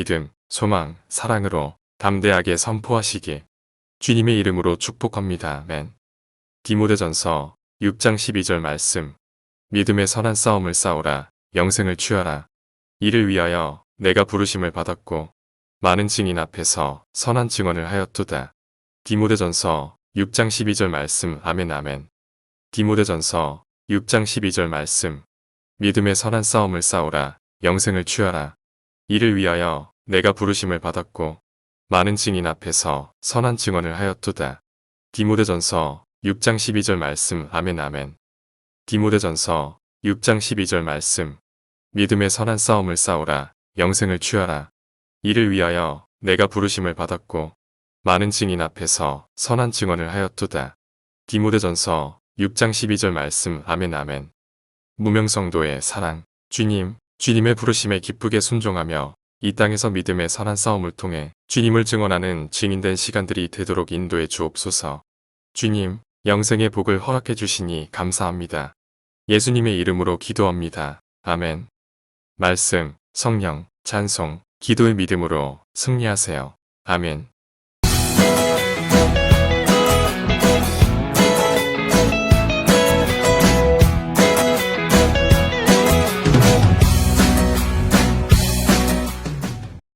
믿음, 소망, 사랑으로 담대하게 선포하시길 주님의 이름으로 축복합니다. 맨. 디모데전서 6장 12절 말씀. 믿음의 선한 싸움을 싸우라. 영생을 취하라. 이를 위하여 내가 부르심을 받았고 많은 증인 앞에서 선한 증언을 하였도다. 디모데전서 6장 12절 말씀. 아멘 아멘. 디모데전서 6장 12절 말씀. 믿음의 선한 싸움을 싸우라. 영생을 취하라 이를 위하여 내가 부르심을 받았고 많은 증인 앞에서 선한 증언을 하였도다. 디모데전서 6장 12절 말씀. 아멘 아멘. 디모데전서 6장 12절 말씀. 믿음의 선한 싸움을 싸우라. 영생을 취하라. 이를 위하여 내가 부르심을 받았고 많은 증인 앞에서 선한 증언을 하였도다. 디모데전서 6장 12절 말씀. 아멘 아멘. 무명성도의 사랑. 주님 주님의 부르심에 기쁘게 순종하며 이 땅에서 믿음의 선한 싸움을 통해 주님을 증언하는 증인된 시간들이 되도록 인도해 주옵소서. 주님, 영생의 복을 허락해 주시니 감사합니다. 예수님의 이름으로 기도합니다. 아멘. 말씀, 성령, 찬송, 기도의 믿음으로 승리하세요. 아멘.